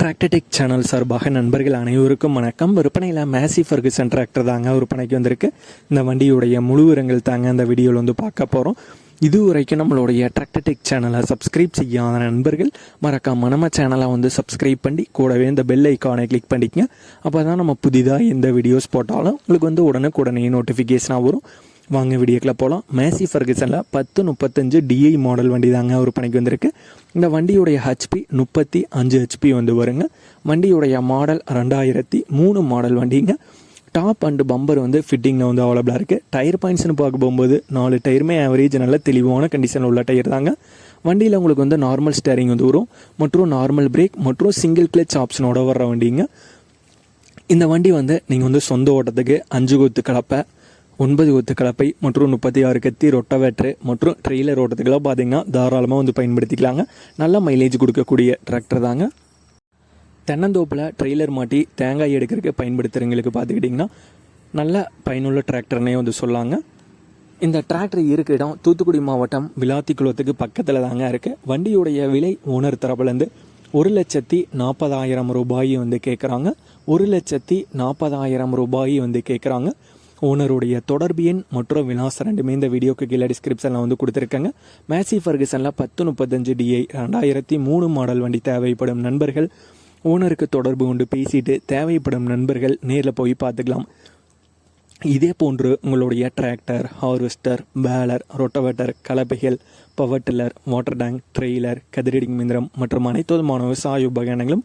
டிராக்டடிக் channel சார்பாக நண்பர்கள் அனைவருக்கும் வணக்கம். விற்பனையில் மேசி ஃபர்குசன் டிராக்டர் தாங்க விற்பனைக்கு வந்திருக்கு. இந்த வண்டியுடைய முழு விவரங்கள் தாங்க இந்த வீடியோவில் வந்து பார்க்க போகிறோம் இது வரைக்கும் நம்மளுடைய டிராக்டடிக் சேனலை சப்ஸ்கிரைப் செய்யாத நண்பர்கள் மறக்காம நம்ம சேனலை வந்து சப்ஸ்கிரைப் பண்ணி கூடவே இந்த பெல் ஐக்கானை கிளிக் பண்ணிக்கங்க. அப்போ தான் நம்ம புதிதாக எந்த வீடியோஸ் போட்டாலும் உங்களுக்கு வந்து உடனுக்குடனே நோட்டிஃபிகேஷனாக வரும். வாங்க வீடியோக்கில் போகலாம் மேசி ஃபர்கசனில் பத்து முப்பத்தஞ்சு டிஐ மாடல் வண்டி தாங்க விற்பனைக்கு வந்திருக்கு. இந்த வண்டியுடைய ஹெச்பி முப்பத்தி அஞ்சு ஹெச்பி வந்து வருங்க. வண்டியுடைய மாடல் ரெண்டாயிரத்தி மூணு மாடல் வண்டிங்க. டாப் அண்டு பம்பர் வந்து ஃபிட்டிங்கில் வந்து அவைலபிளாக இருக்குது டயர் பாயிண்ட்ஸ்னு பார்க்க போகும்போது நாலு டயருமே ஆவரேஜ் நல்ல தெளிவான கண்டிஷனில் உள்ள டயர் தாங்க. வண்டியில் உங்களுக்கு வந்து நார்மல் ஸ்டேரிங் வந்து வரும். மற்றும் நார்மல் பிரேக் மற்றும் சிங்கிள் கிளச் ஆப்ஷனோட வர்ற வண்டிங்க. இந்த வண்டி வந்து நீங்கள் வந்து சொந்த ஓட்டத்துக்கு அஞ்சு கொத்து கலப்பை ஒன்பது ஒத்து கலப்பை மற்றும் முப்பத்தி ஆறு கத்தி ரொட்டவேட்ரு மற்றும் ட்ரெய்லர் ஓட்டத்துக்கெல்லாம் பார்த்தீங்கன்னா தாராளமாக வந்து பயன்படுத்திக்கலாங்க. நல்ல மைலேஜ் கொடுக்கக்கூடிய டிராக்டர் தாங்க. தென்னந்தோப்பில் ட்ரெய்லர் மாட்டி தேங்காய் எடுக்கிறதுக்கு பயன்படுத்துகிறவங்களுக்கு பார்த்துக்கிட்டிங்கன்னா நல்ல பயனுள்ள டிராக்டர்னே வந்து சொல்லாங்க. இந்த டிராக்டர் இருக்க இடம் தூத்துக்குடி மாவட்டம் விளாத்திக்குளத்துக்கு பக்கத்தில் தாங்க இருக்குது வண்டியுடைய விலை ஓனர் தரப்புலேருந்து ஒரு லட்சத்தி நாற்பதாயிரம் ரூபாய் வந்து கேட்குறாங்க ஒரு லட்சத்தி நாற்பதாயிரம் ரூபாய் வந்து கேட்குறாங்க ஓனருடைய தொடர்பு எண் மற்றும் விலாசம் ரெண்டுமே இந்த வீடியோக்கு கீழே டிஸ்கிரிப்ஷனில் வந்து கொடுத்துருக்காங்க. மேசி ஃபர்கசனில் பத்து முப்பத்தஞ்சு டிஐ ரெண்டாயிரத்தி மூணு மாடல் வண்டி தேவைப்படும் நண்பர்கள். ஓனருக்கு தொடர்பு கொண்டு பேசிட்டு தேவைப்படும் நண்பர்கள் நேரில் போய் பார்த்துக்கலாம். இதே போன்று உங்களுடைய tractor harvester baler rotavator கலப்பைகள் power tiller water tank trailer கதிரடிங் மிந்திரம் மற்றும் அனைத்து விதமான விவசாய உபகரணங்களும்